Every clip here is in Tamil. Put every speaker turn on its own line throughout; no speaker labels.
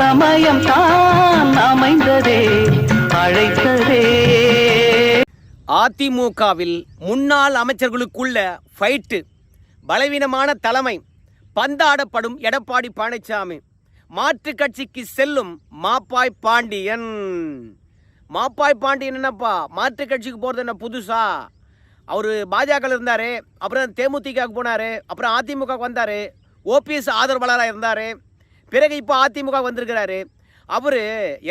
சமயம் தான் அமைந்ததே அழைத்ததே.
அதிமுகவில் முன்னாள் அமைச்சர்களுக்குள்ள ஃபைட்டு பலவீனமான தலைமை. பந்தாடப்படும் எடப்பாடி பழனிசாமி மாற்று கட்சிக்கு செல்லும் மாப்பாய் பாண்டியன். மாப்பாய் பாண்டியன் என்னப்பா? மாற்று கட்சிக்கு போகிறது என்ன புதுசா? அவர் பாஜக இருந்தார் அப்புறம் தேமுதிகவுக்கு போனார் அப்புறம் அதிமுக வந்தார் ஓபிஎஸ் ஆதரவாளராக இருந்தார் பிறகு இப்போ அதிமுக வந்திருக்கிறாரு. அவர்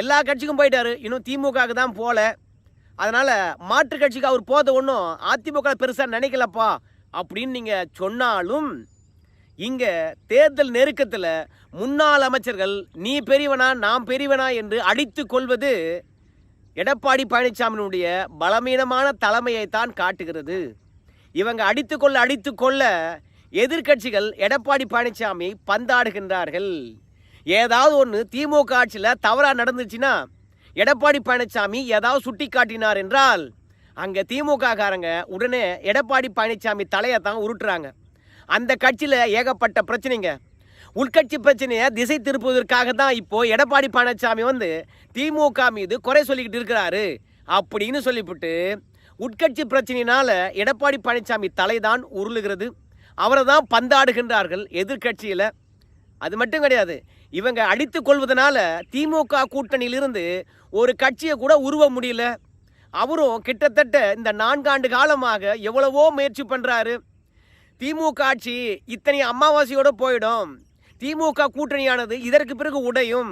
எல்லா கட்சிக்கும் போயிட்டாரு. இன்னும் திமுகவுக்கு தான் போகல அதனால் மாற்று கட்சிக்கு அவர் போத ஒன்றும் அதிமுக பெருசாக நினைக்கலப்பா அப்படின்னு நீங்கள் சொன்னாலும் இங்கே தேர்தல் நெருக்கத்தில் முன்னாள் அமைச்சர்கள் நீ பெரியவனா நான் பெரியவனா என்று அடித்து கொள்வது எடப்பாடி பழனிசாமியினுடைய பலவீனமான தலைமையைத்தான் காட்டுகிறது. இவங்க அடித்துக்கொள்ள அடித்துக்கொள்ள எதிர்க்கட்சிகள் எடப்பாடி பழனிசாமி பந்தாடுகின்றார்கள். ஏதாவது ஒன்று திமுக ஆட்சியில் தவறாக நடந்துச்சுன்னா எடப்பாடி பழனிசாமி ஏதாவது சுட்டி காட்டினார் என்றால் அங்கே திமுக காரங்க உடனே எடப்பாடி பழனிசாமி தலையை தான் உருட்டுறாங்க. அந்த கட்சியில் ஏகப்பட்ட பிரச்சனைங்க. உள்கட்சி பிரச்சனையை திசை திருப்புவதற்காக தான் இப்போது எடப்பாடி பழனிசாமி வந்து திமுக மீது குறை சொல்லிக்கிட்டு இருக்கிறாரு அப்படின்னு சொல்லிவிட்டு உட்கட்சி பிரச்சனையினால் எடப்பாடி பழனிசாமி தலைதான் உருளுகிறது. அவரை தான் பந்தாடுகின்றார்கள் எதிர்க்கட்சியில் அது மட்டும் கிடையாது. இவங்க அடித்து கொள்வதனால திமுக கூட்டணியிலிருந்து ஒரு கட்சியை கூட உருவ முடியல. அவரும் கிட்டத்தட்ட இந்த நான்காண்டு காலமாக எவ்வளவோ முயற்சி பண்ணுறாரு திமுக ஆட்சி இத்தனை அமாவாசையோடு போயிடும். திமுக கூட்டணியானது இதற்கு பிறகு உடையும்.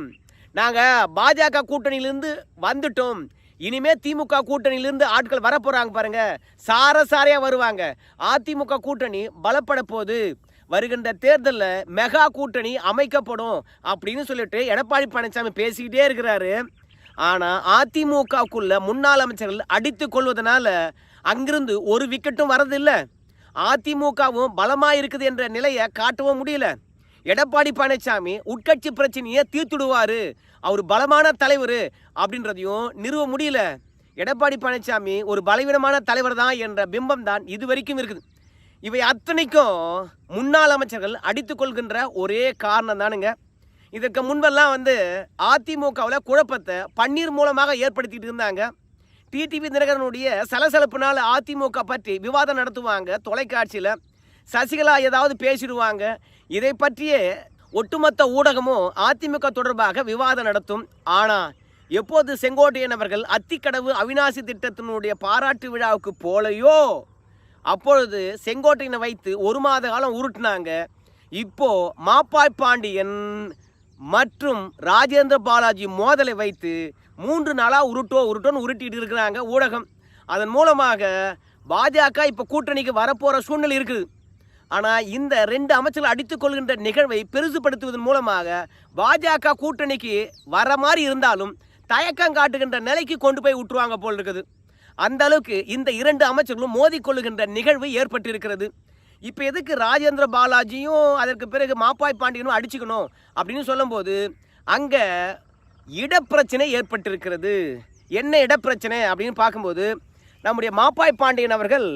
நாங்கள் பாஜக கூட்டணியிலிருந்து வந்துட்டோம். இனிமே திமுக கூட்டணியிலிருந்து ஆட்கள் வரப்போகிறாங்க பாருங்க. சார சாரையாக வருவாங்க. அதிமுக கூட்டணி பலப்பட போகுது. வருகின்ற தேர்தலில் மெகா கூட்டணி அமைக்கப்படும் அப்படின்னு சொல்லிட்டு எடப்பாடி பழனிசாமி பேசிக்கிட்டே இருக்கிறாரு. ஆனால் அதிமுகவுக்குள்ள முன்னாள் அமைச்சர்கள் அடித்து கொள்வதனால அங்கிருந்து ஒரு விக்கெட்டும் வரதில்லை. அதிமுகவும் பலமாக இருக்குது என்ற நிலையை காட்டவும் முடியல. எடப்பாடி பழனிசாமி உட்கட்சி பிரச்சனையை தீர்த்துடுவார். அவர் பலமான தலைவர் அப்படின்றதையும் நிறுவ முடியல. எடப்பாடி பழனிசாமி ஒரு பலவீனமான தலைவர் தான் என்ற பிம்பம் தான் இது வரைக்கும் இருக்குது. இவை அத்தனைக்கும் முன்னாள் அமைச்சர்கள் அடித்து கொள்கின்ற ஒரே காரணம் தானுங்க. இதற்கு முன்பெல்லாம் வந்து அதிமுகவில் குழப்பத்தை பன்னீர் மூலமாக ஏற்படுத்திட்டு இருந்தாங்க. டிடிவி தினகரனுடைய சலசலப்புனால் அதிமுக பற்றி விவாதம் நடத்துவாங்க தொலைக்காட்சியில். சசிகலா ஏதாவது பேசிடுவாங்க. இதை பற்றியே ஒட்டுமொத்த ஊடகமும் அதிமுக தொடர்பாக விவாதம் நடத்தும். ஆனால் எப்போது செங்கோட்டையன் அவர்கள் அத்திக்கடவு அவிநாசி திட்டத்தினுடைய பாராட்டு விழாவுக்கு போலையோ அப்பொழுது செங்கோட்டையனை வைத்து ஒரு மாத காலம் உருட்டினாங்க. இப்போ மாப்பாய் பாண்டியன் மற்றும் ராஜேந்திர பாலாஜி மோதலை வைத்து மூன்று நாளாக உருட்டோ உருட்டோன்னு உருட்டிட்டு இருக்கிறாங்க ஊடகம். அதன் மூலமாக பாஜக இப்போ கூட்டணிக்கு வரப்போகிற சூழ்நிலை இருக்குது. ஆனால் இந்த ரெண்டு அமைச்சர்கள் அடித்துக் கொள்கின்ற நிகழ்வை பெருசுபடுத்துவதன் மூலமாக பாஜக கூட்டணிக்கு வர மாதிரி இருந்தாலும் தயக்கம் காட்டுகின்ற நிலைக்கு கொண்டு போய் விட்டுருவாங்க போல் இருக்குது. அந்த அளவுக்கு இந்த இரண்டு அமைச்சர்களும் மோதிக்கொள்ளுகின்ற நிகழ்வு ஏற்பட்டிருக்கிறது. இப்போ எதுக்கு ராஜேந்திர பாலாஜியும் அதற்கு பிறகு மாப்பாய் பாண்டியனும் அடிச்சுக்கணும் அப்படின்னு சொல்லும்போது அங்கே இடப்பிரச்சனை ஏற்பட்டிருக்கிறது. என்ன இடப்பிரச்சனை அப்படின்னு பார்க்கும்போது நம்முடைய மாப்பாய் பாண்டியன் அவர்கள்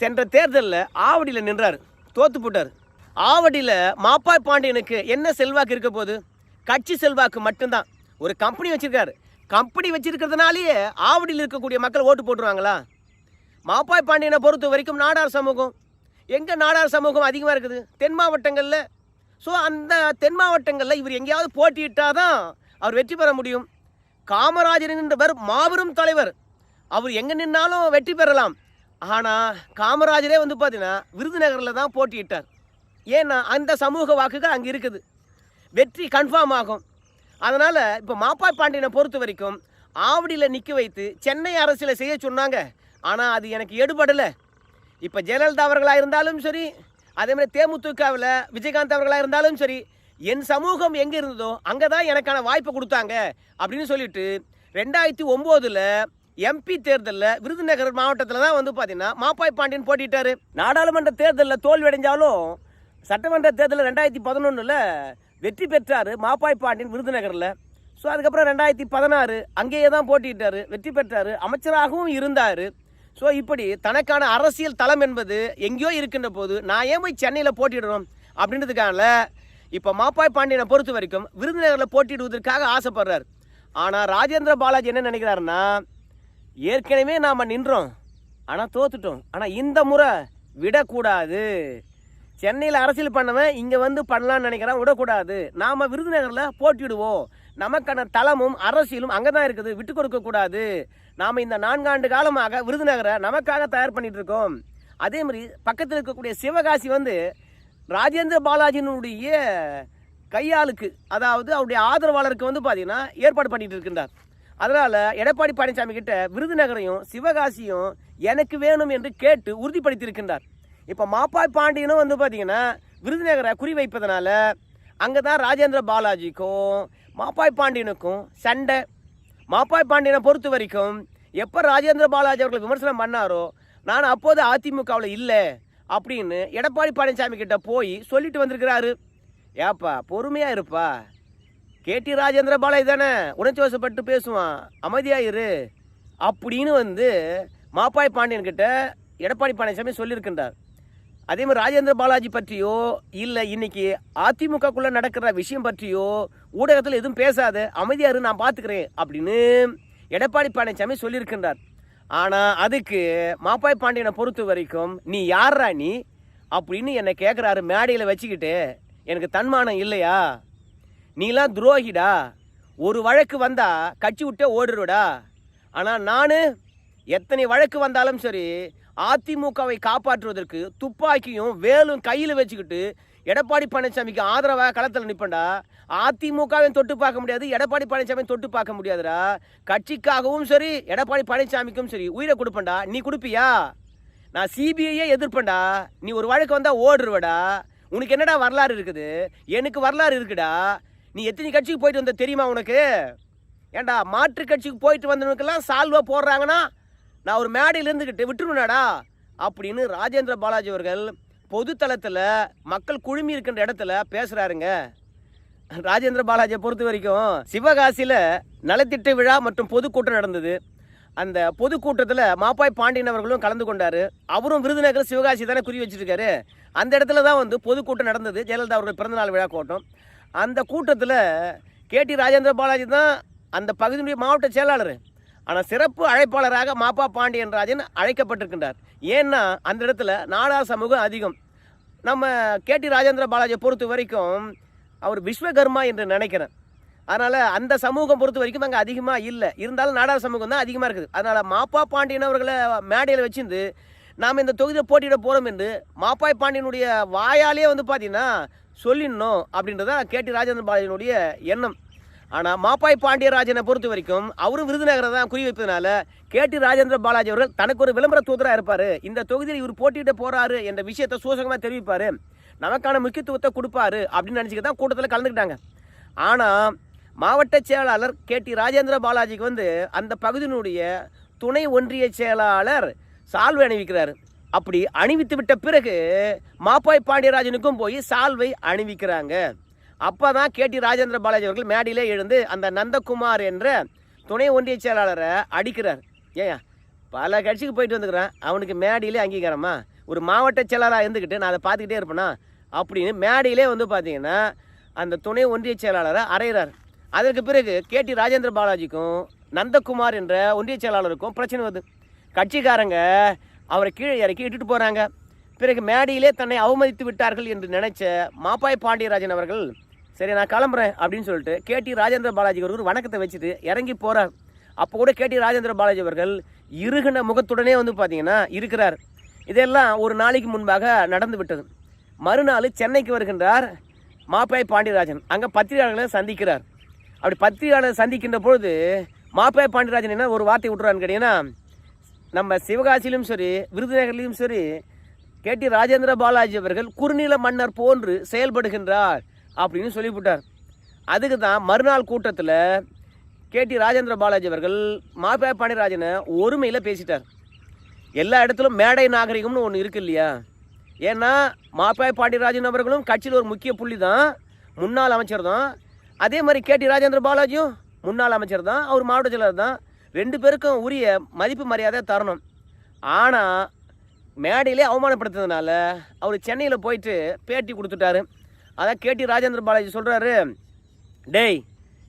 சென்ற தேர்தலில் ஆவடியில் நின்றார் தோத்து போட்டார். ஆவடியில் மாப்பாய் பாண்டியனுக்கு என்ன செல்வாக்கு இருக்க போகுது? கட்சி செல்வாக்கு மட்டும்தான். ஒரு கம்பெனி வச்சுருக்காரு. கம்பெனி வச்சிருக்கிறதுனாலேயே ஆவடியில் இருக்கக்கூடிய மக்கள் ஓட்டு போட்டுருவாங்களா? மாப்பாய் பாண்டியனை பொறுத்த வரைக்கும் நாடார் சமூகம். எங்கே நாடார் சமூகம் அதிகமாக இருக்குது? தென் மாவட்டங்களில். ஸோ அந்த தென் மாவட்டங்களில் இவர் எங்கேயாவது போட்டியிட்டால் தான் அவர் வெற்றி பெற முடியும். காமராஜர் என்றவர் மாபெரும் தலைவர். அவர் எங்கே நின்னாலும் வெற்றி பெறலாம். ஆனால் காமராஜரே வந்து பார்த்தீங்கன்னா விருதுநகரில் தான் போட்டியிட்டார். ஏன்னா அந்த சமூக வாக்குகள் அங்கே இருக்குது. வெற்றி கன்ஃபார்ம் ஆகும். அதனால் இப்போ மாப்பாய் பாண்டியனை பொறுத்த வரைக்கும் ஆவடியில் நிற்க வைத்து சென்னை அரசியலை செய்ய சொன்னாங்க. ஆனால் அது எனக்கு எடுபடலை. இப்போ ஜெயலலிதா அவர்களாக இருந்தாலும் சரி அதே மாதிரி தேமுதிகவில் விஜயகாந்த் அவர்களாக இருந்தாலும் சரி என் சமூகம் எங்கே இருந்ததோ அங்கே தான் எனக்கான வாய்ப்பை கொடுத்தாங்க அப்படின்னு சொல்லிட்டு ரெண்டாயிரத்தி ஒம்போதில் எம்பி தேர்தலில் விருதுநகர் மாவட்டத்தில் தான் வந்து பார்த்தீங்கன்னா மாப்பாய் பாண்டியன் போட்டிட்டாரு. நாடாளுமன்ற தேர்தலில் தோல்வி அடைஞ்சாலும் சட்டமன்ற தேர்தலில் ரெண்டாயிரத்தி பதினொன்றில் வெற்றி பெற்றார் மாப்பாய் பாண்டியன் விருதுநகரில். ஸோ அதுக்கப்புறம் ரெண்டாயிரத்தி பதினாறு அங்கேயே தான் போட்டிட்டார் வெற்றி பெற்றார் அமைச்சராகவும் இருந்தார். ஸோ இப்படி தனக்கான அரசியல் தளம் என்பது எங்கேயோ இருக்கின்ற போது நான் ஏன் போய் சென்னையில் போட்டிடணும் அப்படின்றதுக்கான இப்போ மாப்பாய் பாண்டியனை பொறுத்த வரைக்கும் விருதுநகரில் போட்டிடுவதற்காக ஆசைப்படுறார். ஆனால் ராஜேந்திர பாலாஜி என்ன நினைக்கிறாருன்னா ஏற்கனவே நாம் நின்றோம் ஆனால் தோத்துட்டோம். ஆனால் இந்த முறை விடக்கூடாது. சென்னையில் அரசியல் பண்ணவன் இங்கே வந்து பண்ணலாம்னு நினைக்கிறான் விடக்கூடாது. நாம் விருதுநகரில் போட்டிடுவோம். நமக்கான தளமும் அரசியலும் அங்கே தான் இருக்குது விட்டு கொடுக்கக்கூடாது நாம் இந்த நான்காண்டு காலமாக விருதுநகரை நமக்காக தயார் பண்ணிட்டு இருக்கோம். அதே மாதிரி பக்கத்தில் இருக்கக்கூடிய சிவகாசி வந்து ராஜேந்திர பாலாஜியினுடைய கையாளுக்கு அதாவது அவருடைய ஆதரவாளருக்கு வந்து பார்த்தீங்கன்னா ஏற்பாடு பண்ணிட்டு இருக்கின்றார். அதனால் எடப்பாடி பழனிசாமி கிட்ட விருதுநகரையும் சிவகாசியும் எனக்கு வேணும் என்று கேட்டு உறுதிப்படுத்தியிருக்கின்றார். இப்போ மாப்பாய் பாண்டியனும் வந்து பார்த்தீங்கன்னா விருதுநகரை குறி வைப்பதனால அங்கே தான் ராஜேந்திர பாலாஜிக்கும் மாப்பாய் பாண்டியனுக்கும் சண்டை. மாப்பாய் பாண்டியனை பொறுத்த வரைக்கும் எப்போ ராஜேந்திர பாலாஜி அவர்கள் விமர்சனம் பண்ணாரோ நான் அப்போது அதிமுகவில் இல்லை அப்படின்னு எடப்பாடி பழனிசாமி கிட்ட போய் சொல்லிட்டு வந்திருக்கிறாரு. ஏப்பா பொறுமையாக இருப்பா. கேடி ராஜேந்திர பாலாஜி தானே உணர்ச்சி வசப்பட்டு பேசுவான். அமைதியாக இரு. அப்படின்னு வந்து மாப்பாய் பாண்டியன்கிட்ட எடப்பாடி பழனிசாமி சொல்லியிருக்கின்றார். அதே மாதிரி ராஜேந்திர பாலாஜி பற்றியோ இல்லை இன்னைக்கு அதிமுகக்குள்ள நடக்கிற விஷயம் பற்றியோ ஊடகத்தில் எதுவும் பேசாத அமைதியாரு நான் பார்த்துக்கிறேன் அப்படின்னு எடப்பாடி பழனிசாமி சொல்லியிருக்கின்றார். ஆனால் அதுக்கு மாப்பாய் பாண்டியனை பொறுத்த வரைக்கும் நீ யார்ரா நீ? அப்படின்னு என்னை கேட்குறாரு மேடையில் வச்சுக்கிட்டு எனக்கு தன்மானம் இல்லையா? நீலாம் துரோகிடா. ஒரு வழக்கு வந்தால் கட்சி விட்டே ஓடுருடா. ஆனால் நான் எத்தனை வழக்கு வந்தாலும் சரி அதிமுகவை காப்பாற்றுவதற்கு துப்பாக்கியும் வேலும் கையில் வச்சுக்கிட்டு எடப்பாடி பழனிசாமிக்கு ஆதரவாக களத்தில் நிற்பேன்டா அதிமுகவையும் தொட்டு பார்க்க முடியாது எடப்பாடி பழனிசாமியும் தொட்டு பார்க்க முடியாதுடா. கட்சிக்காகவும் சரி எடப்பாடி பழனிசாமிக்கும் சரி உயிரை கொடுப்பேன்டா நீ கொடுப்பியா? நான் சிபிஐயே எதிர்ப்பேன்டா நீ ஒரு வழக்கு வந்தால் ஓடுருவடா. உனக்கு என்னடா வரலாறு இருக்குது? எனக்கு வரலாறு இருக்குடா. நீ எத்தனை கட்சிக்கு போயிட்டு வந்த தெரியுமா உனக்கு? ஏண்டா மாற்று கட்சிக்கு போயிட்டு வந்தவனுக்கெல்லாம் சால்வா போடுறாங்கன்னா நான் ஒரு மேடையில் இருந்துக்கிட்டு விட்டுருவேனாடா அப்படின்னு ராஜேந்திர பாலாஜி அவர்கள் பொதுத்தளத்தில் மக்கள் குழுமி இருக்கின்ற இடத்துல பேசுகிறாருங்க ராஜேந்திர பாலாஜியை பொறுத்த வரைக்கும் சிவகாசியில் நலத்திட்ட விழா மற்றும் பொதுக்கூட்டம் நடந்தது. அந்த பொதுக்கூட்டத்தில் மாப்பாய் பாண்டியன் அவர்களும் கலந்து கொண்டார். அவரும் விருதுநகர் சிவகாசி தானே குறி வச்சுருக்காரு. அந்த இடத்துல தான் வந்து பொதுக்கூட்டம் நடந்தது. ஜெயலலிதா அவர்கள் பிறந்தநாள் விழா கூட்டம். அந்த கூட்டத்தில் கேடி ராஜேந்திர பாலாஜி தான் அந்த பகுதியினுடைய மாவட்ட செயலாளர். ஆனால் சிறப்பு அழைப்பாளராக மாப்பா பாண்டியன் ராஜன் அழைக்கப்பட்டிருக்கின்றார். ஏன்னா அந்த இடத்துல நாடார் சமூகம் அதிகம். நம்ம கேடி ராஜேந்திர பாலாஜியை பொறுத்த வரைக்கும் அவர் விஸ்வகர்மா என்று நினைக்கிறேன். அதனால் அந்த சமூகம் பொறுத்த வரைக்கும் அங்கே அதிகமாக இல்லை. இருந்தாலும் நாடார் சமூகம் தான் அதிகமாக இருக்குது. அதனால் மாப்பா பாண்டியன் அவர்களை மேடையில் வச்சிருந்து நாம் இந்த தொகுதியில் போட்டியிட போகிறோம் என்று மாப்பாய் பாண்டியனுடைய வாயாலே வந்து பார்த்தீங்கன்னா சொல்லிடணும் அப்படின்றது தான் கேடி ராஜேந்திர பாலாஜியினுடைய எண்ணம். ஆனால் மாப்பாய் பாண்டியராஜனை பொறுத்த வரைக்கும் அவரும் விருதுநகரை தான் குறி வைப்பதனால கேடி ராஜேந்திர பாலாஜி அவர்கள் தனக்கு ஒரு விளம்பர தூதராக இருப்பார். இந்த தொகுதியில் இவர் போட்டியிட போகிறாரு என்ற விஷயத்தை சூசகமாக தெரிவிப்பார். நமக்கான முக்கியத்துவத்தை கொடுப்பாரு அப்படின்னு நினச்சிக்க தான் கூட்டத்தில் கலந்துக்கிட்டாங்க. ஆனால் மாவட்ட செயலாளர் கேடி ராஜேந்திர பாலாஜிக்கு வந்து அந்த பகுதியினுடைய துணை ஒன்றிய செயலாளர் சால்வை அணிவிக்கிறார். அப்படி அணிவித்து விட்ட பிறகு மாப்பாய் பாண்டியராஜனுக்கும் போய் சால்வை அணிவிக்கிறாங்க. அப்போ தான் கேடி ராஜேந்திர பாலாஜி அவர்கள் மேடையிலே எழுந்து அந்த நந்தகுமார் என்ற துணை ஒன்றிய செயலாளரை அடிக்கிறார். ஏன் பல கட்சிக்கு போயிட்டு வந்துக்கிறேன். அவனுக்கு மேடையிலே அங்கீகாரமா? ஒரு மாவட்ட செயலாளராக இருந்துக்கிட்டு நான் அதை பார்த்துக்கிட்டே இருப்பேனா? அப்படின்னு மேடையிலே வந்து பார்த்தீங்கன்னா அந்த துணை ஒன்றிய செயலாளரை அறையிறார். அதற்கு பிறகு கேடி ராஜேந்திர பாலாஜிக்கும் நந்தகுமார் என்ற ஒன்றிய செயலாளருக்கும் பிரச்சனை வருது. கட்சிக்காரங்க அவரை கீழே இறக்கி இட்டுட்டு போகிறாங்க பிறகு மேடையிலே தன்னை அவமதித்து விட்டார்கள் என்று நினைச்ச மாப்பாய் பாண்டியராஜன் அவர்கள் சரி நான் கிளம்புறேன் அப்படின்னு சொல்லிட்டு கேடி ராஜேந்திர பாலாஜி அவர்கள் ஒரு வணக்கத்தை வச்சுட்டு இறங்கி போகிறார் அப்போ கூட கேடி ராஜேந்திர பாலாஜி அவர்கள் இருகின முகத்துடனே வந்து பார்த்தீங்கன்னா இருக்கிறார். இதெல்லாம் ஒரு நாளைக்கு முன்பாக நடந்து விட்டது. மறுநாள் சென்னைக்கு வருகின்றார் மாப்பாய் பாண்டியராஜன். அங்கே பத்திரிகையாளர்களை சந்திக்கிறார். அப்படி பத்திரிகையாளர் சந்திக்கின்ற பொழுது மாப்பாய் பாண்டியராஜன் என்ன ஒரு வார்த்தை விட்டுறான்னு கேட்டீங்கன்னா நம்ம சிவகாசியிலும் சரி விருதுநகர்லையும் சரி கேடி ராஜேந்திர பாலாஜி அவர்கள் குறுநில மன்னர் போன்று செயல்படுகின்றார். அப்படின்னு சொல்லிவிட்டார். அதுக்கு தான் மறுநாள் கூட்டத்தில் கேடி ராஜேந்திர பாலாஜி அவர்கள் மாப்பா பாண்டியராஜனை ஒருமையில் பேசிட்டார். எல்லா இடத்துலும் மேடை நாகரிகம்னு ஒன்று இருக்கு இல்லையா? ஏன்னா மாப்பாய் பாண்டியராஜன் அவர்களும் கட்சியில் ஒரு முக்கிய புள்ளி தான் முன்னாள் அமைச்சர் தான். அதே மாதிரி கேடி ராஜேந்திர பாலாஜியும் முன்னாள் அமைச்சர் தான் அவர் மாவட்ட செயலர் தான். ரெண்டு பேருக்கும் உரிய மதிப்பு மரியாதை தரணும். ஆனால் மேடையிலே அவமானப்படுத்துறதுனால அவர் சென்னையில் போயிட்டு பேட்டி கொடுத்துட்டாரு. அதான் கேடி ராஜேந்திர பாலாஜி சொல்கிறாரு டேய்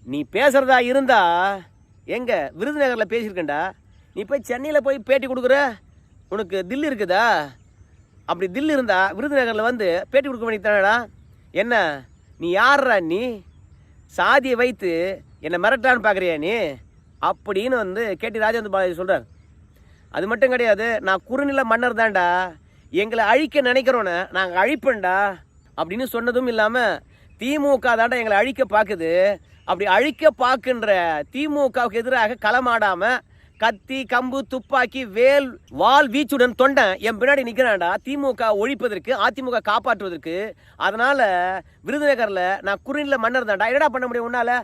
நீ பேசுகிறதா இருந்தா எங்கே விருதுநகரில் பேசியிருக்கேன்டா. நீ போய் சென்னையில் போய் பேட்டி கொடுக்குற? உனக்கு தில் இருக்குதா? அப்படி தில் இருந்தா விருதுநகரில் வந்து பேட்டி கொடுக்க வேண்டியதானடா என்ன நீ யார்ரா நீ? சாதியை வைத்து என்னை மிரட்டான்னு பார்க்குறியா நீ? அப்படின்னு வந்து கேட்டி ராஜேந்திர பாலாஜி சொல்கிறார் அது மட்டும் கிடையாது நான் குறுநில மன்னர் தான்டா. எங்களை அழிக்க நினைக்கிறோன்னு நாங்கள் அழிப்பேன்டா. அப்படின்னு சொன்னதும் இல்லாமல் திமுக தாண்டா எங்களை அழிக்க பார்க்குது அப்படி அழிக்க பார்க்கின்ற திமுகவுக்கு எதிராக களமாடாமல் கத்தி கம்பு துப்பாக்கி வேல் வால் வீச்சுடன் தொண்டன் என் பின்னாடி நிற்கிறான்டா திமுக ஒழிப்பதற்கு அதிமுக காப்பாற்றுவதற்கு. அதனால் விருதுநகரில் நான் குறுநில மன்னர் தான்டா. என்னடா பண்ண முடியும் உன்னால?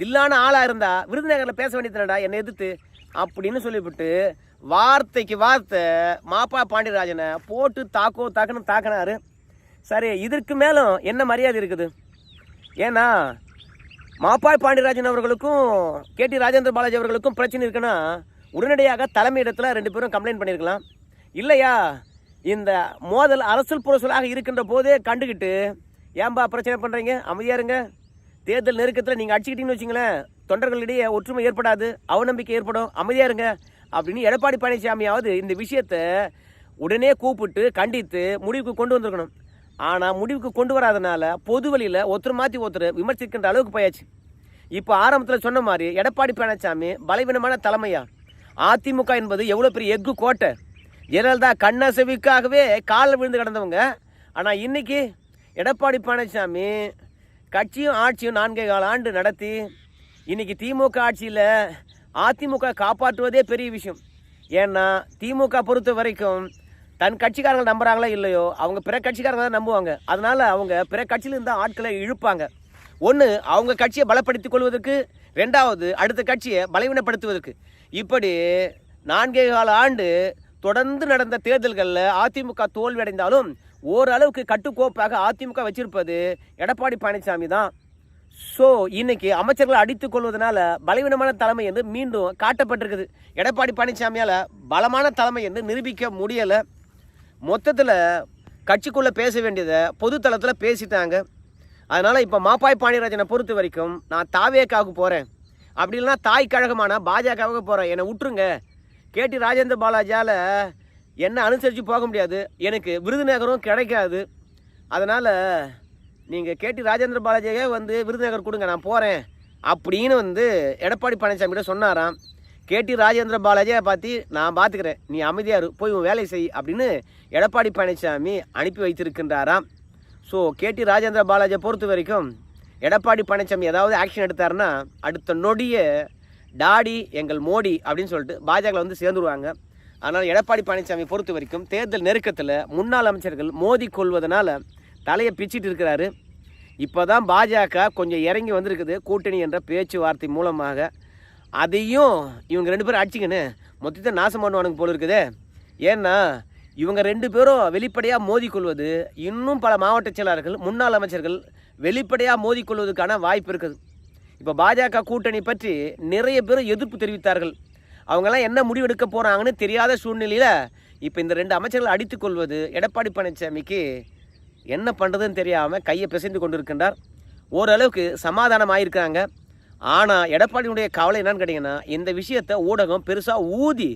தில்லான ஆளாக இருந்தா விருதுநகரில் பேச வேண்டியதுடா என்னை எதிர்த்து. அப்படின்னு சொல்லிவிட்டு வார்த்தைக்கு வார்த்தை மாப்பா பாண்டியராஜனை போட்டு தாக்கோ தாக்குன்னு தாக்கினாரு. சரி இதற்கு மேலும் என்ன மரியாதை இருக்குது? ஏன்னா மாப்பாய் பாண்டியராஜன் அவர்களுக்கும் கேடி ராஜேந்திர பாலாஜி அவர்களுக்கும் பிரச்சனை இருக்குன்னா உடனடியாக தலைமையிடத்தில் ரெண்டு பேரும் கம்ப்ளைண்ட் பண்ணியிருக்கலாம் இல்லையா? இந்த மோதல் அரசியல் புரசலாக இருக்கின்ற போதே கண்டுக்கிட்டு ஏன்பா பிரச்சனை பண்ணுறீங்க அமைதியா இருங்க. தேர்தல் நெருக்கத்தில் நீங்கள் அடிச்சுக்கிட்டீங்கன்னு வச்சிங்களேன் தொண்டர்களிடையே ஒற்றுமை ஏற்படாது அவநம்பிக்கை ஏற்படும் அமைதியா இருங்க. அப்படின்னு எடப்பாடி பழனிசாமியாவது இந்த விஷயத்தை உடனே கூப்பிட்டு கண்டித்து முடிவுக்கு கொண்டு வந்திருக்கணும். ஆனால் முடிவுக்கு கொண்டு வராதனால பொது வழியில் ஒருத்தர் மாற்றி ஒருத்தர் விமர்சிக்கின்ற அளவுக்கு போயாச்சு. இப்போ ஆரம்பத்தில் சொன்ன மாதிரி எடப்பாடி பழனிசாமி பலவீனமான தலைமையா? அதிமுக என்பது எவ்வளோ பெரிய எஃகு கோட்டை? ஜெயலலிதா கண்ணசவிக்காகவே காலில் விழுந்து கிடந்தவங்க. ஆனால் இன்னைக்கு எடப்பாடி பழனிசாமி கட்சியும் ஆட்சியும் நான்கே கால ஆண்டு நடத்தி இன்றைக்கி திமுக ஆட்சியில் அதிமுக காப்பாற்றுவதே பெரிய விஷயம். ஏன்னா திமுக பொறுத்த வரைக்கும் தன் கட்சிக்காரர்கள் நம்புகிறாங்களா இல்லையோ அவங்க பிற கட்சிக்காரங்க தான் நம்புவாங்க. அதனால் அவங்க பிற கட்சியிலிருந்து ஆட்களை இழுப்பாங்க. ஒன்று அவங்க கட்சியை பலப்படுத்திக் கொள்வதற்கு ரெண்டாவது அடுத்த கட்சியை பலவீனப்படுத்துவதற்கு. இப்படி நான்கே கால ஆண்டு தொடர்ந்து நடந்த தேர்தல்களில் அதிமுக தோல்வியடைந்தாலும் ஓரளவுக்கு கட்டுக்கோப்பாக அதிமுக வச்சிருப்பது எடப்பாடி பழனிசாமி தான். ஸோ இன்னைக்கு அமைச்சர்களை அடித்துக் கொள்வதனால பலவீனமான தலைமை என்று மீண்டும் காட்டப்பட்டிருக்குது. எடப்பாடி பழனிசாமியால் பலமான தலைமை என்று நிரூபிக்க முடியலை. மொத்தத்தில் கட்சிக்குள்ளே பேச வேண்டியதை பொதுத்தளத்தில் பேசிட்டாங்க. அதனால் இப்போ மாப்பாய் பாண்டியராஜனை பொறுத்த வரைக்கும் நான் தாவேக்காவுக்கு போகிறேன் அப்படி இல்லைன்னா தாய் கழகமான பாஜகவுக்கு போகிறேன் என்னை விட்டுருங்க கேடி ராஜேந்திர பாலாஜியால் என்ன அனுசரித்து போக முடியாது. எனக்கு விருதுநகரும் கிடைக்காது. அதனால் நீங்கள் கேடி ராஜேந்திர பாலாஜியே வந்து விருதுநகர் கொடுங்க நான் போகிறேன் அப்படின்னு வந்து எடப்பாடி பழனிசாமி கிட்ட சொன்னாராம். கேடி ராஜேந்திர பாலாஜியை பார்த்து நான் பார்த்துக்கிறேன் நீ அமைதியாரு போய் உன் வேலை செய். அப்படின்னு எடப்பாடி பழனிசாமி அனுப்பி வைத்திருக்கின்றாராம். ஸோ கேடி ராஜேந்திர பாலாஜியை பொறுத்த வரைக்கும் எடப்பாடி பழனிசாமி ஏதாவது ஆக்ஷன் எடுத்தாருன்னா அடுத்த நொடியே டாடி எங்கள் மோடி அப்படின்னு சொல்லிட்டு பாஜக வந்து சேர்ந்துருவாங்க. அதனால் எடப்பாடி பழனிசாமி பொறுத்த வரைக்கும் தேர்தல் நெருக்கத்தில் முன்னாள் அமைச்சர்கள் மோதி கொள்வதனால் தலையை பிச்சிட்டு இருக்கிறாரு. இப்போ தான் பாஜக கொஞ்சம் இறங்கி வந்திருக்குது. கூட்டணி என்ற பேச்சுவார்த்தை மூலமாக. அதையும் இவங்க ரெண்டு பேரும் அடிச்சிங்கன்னு மொத்தத்தை நாசம் பண்ணுவானுங்க போல இருக்குதே. ஏன்னா இவங்க ரெண்டு பேரும் வெளிப்படையாக மோதிக்கொள்வது இன்னும் பல மாவட்ட செயலாளர்கள் முன்னாள் அமைச்சர்கள் வெளிப்படையாக மோதிக்கொள்வதற்கான வாய்ப்பு இருக்குது. இப்போ பாஜக கூட்டணி பற்றி நிறைய பேர் எதிர்ப்பு தெரிவித்தார்கள். அவங்கெல்லாம் என்ன முடிவெடுக்க போகிறாங்கன்னு தெரியாத சூழ்நிலையில் இப்போ இந்த ரெண்டு அமைச்சர்கள் அடித்துக்கொள்வது எடப்பாடி பழனிசாமிக்கு என்ன பண்ணுறதுன்னு தெரியாமல் கையை பிசைந்து கொண்டிருக்கின்றார். ஓரளவுக்கு சமாதானம் ஆயிருக்காங்க ஆனால் எடப்பாடியுடைய கவலை என்னன்னு கேட்டிங்கன்னா இந்த விஷயத்தை ஊடகம் பெருசாக ஊதி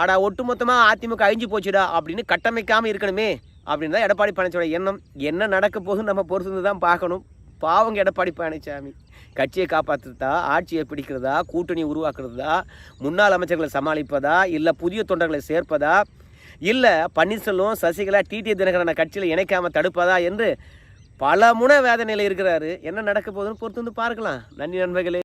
அடா ஒட்டுமொத்தமாக அதிமுக அழிஞ்சு போச்சுடா அப்படின்னு கட்டமைக்காமல் இருக்கணுமே அப்படின்னு தான் எடப்பாடி பழனிசாமியோட எண்ணம். என்ன நடக்க போகுதுன்னு நம்ம பொறுத்து தான் பார்க்கணும். பாவங்க எடப்பாடி பழனிசாமி. கட்சியை காப்பாற்றுறதா ஆட்சியை பிடிக்கிறதா கூட்டணி உருவாக்குறதா முன்னாள் அமைச்சர்களை சமாளிப்பதா இல்லை புதிய தொண்டர்களை சேர்ப்பதா இல்லை பன்னீர்செல்வம் சசிகலா டிடி தினகரனை கட்சியில் இணைக்காமல் தடுப்பதா என்று பல முன வேதனையில் இருக்கிறாரு. என்ன நடக்க போகுதுன்னு பொறுத்து வந்து பார்க்கலாம். நன்றி நண்பர்களே.